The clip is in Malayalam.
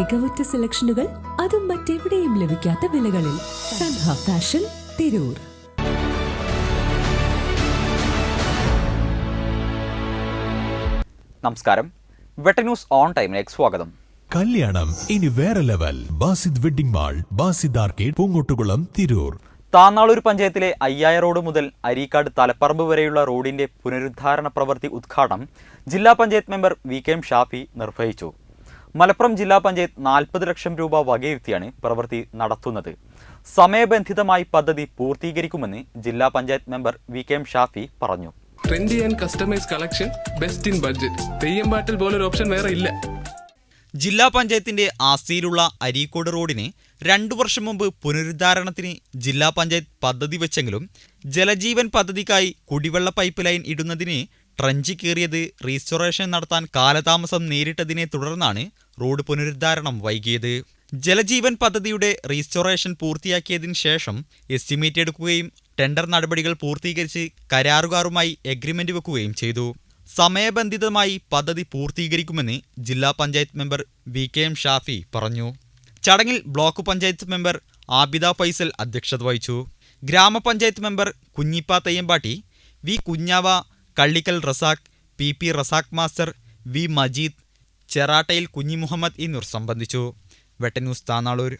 മികവുറ്റ സെലക്ഷനുകൾ അതും മറ്റെവിടെയും ലഭിക്കാത്ത വിലകളിൽ സൻഹ ഫാഷൻ തിരൂർ. നമസ്കാരം. വെട്ടന്യൂസ് ഓൺ ടൈമിലേക്ക് സ്വാഗതം. കല്യാണം ഇനി വേറെ level. Basid wedding mall Basid arcade Poongottukulam Tirur. Thannalur പഞ്ചായത്തിലെ അയ്യായ റോഡ് മുതൽ അരീക്കാട് തലപ്പറമ്പ് വരെയുള്ള റോഡിന്റെ പുനരുദ്ധാരണ പ്രവൃത്തി ഉദ്ഘാടനം ജില്ലാ panchayat member V K M Shafi നിർവഹിച്ചു. മലപ്പുറം ജില്ലാ പഞ്ചായത്ത് നാൽപ്പത് ലക്ഷം രൂപ വകയിരുത്തിയാണ് പ്രവൃത്തി നടത്തുന്നത്. സമയബന്ധിതമായി പദ്ധതി പൂർത്തീകരിക്കുമെന്ന് ജില്ലാ panchayat member V K M Shafi പറഞ്ഞു. Trendy and customise collection best in budget Theyyam പാട്ടിൽ പോലൊരു ഓപ്ഷൻ വേറെ ഇല്ല. ജില്ലാ പഞ്ചായത്തിന്റെ ആസ്തിയിലുള്ള അരീക്കോട് റോഡിന് രണ്ടു വർഷം മുമ്പ് പുനരുദ്ധാരണത്തിന് ജില്ലാ പഞ്ചായത്ത് പദ്ധതി വെച്ചെങ്കിലും ജലജീവൻ പദ്ധതിക്കായി കുടിവെള്ള പൈപ്പ് ലൈൻ ഇടുന്നതിന് ട്രഞ്ചി കീറിയത് റീസ്റ്റോറേഷൻ നടത്താൻ കാലതാമസം നേരിട്ടതിനെ തുടർന്നാണ് റോഡ് പുനരുദ്ധാരണം വൈകിയത്. ജലജീവൻ പദ്ധതിയുടെ റീസ്റ്റോറേഷൻ പൂർത്തിയാക്കിയതിനു ശേഷം എസ്റ്റിമേറ്റ് എടുക്കുകയും ടെൻഡർ നടപടികൾ പൂർത്തീകരിച്ച് കരാറുകാരുമായി എഗ്രിമെന്റ് വെക്കുകയും ചെയ്തു. സമയബന്ധിതമായി പദ്ധതി പൂർത്തീകരിക്കുമെന്ന് ജില്ലാ panchayat member V K M Shafi പറഞ്ഞു. ചടങ്ങിൽ ബ്ലോക്ക് പഞ്ചായത്ത് മെമ്പർ ആബിദ ഫൈസൽ അധ്യക്ഷത വഹിച്ചു. ഗ്രാമപഞ്ചായത്ത് member Kunhippa Thayyampatti V Kunhava Kallikkal Razak P P Razak master V Majeed Cherattayil Kunhi Muhammad എന്നിവർ സംബന്ധിച്ചു. വെട്ടന്യൂസ് താനാളൂർ.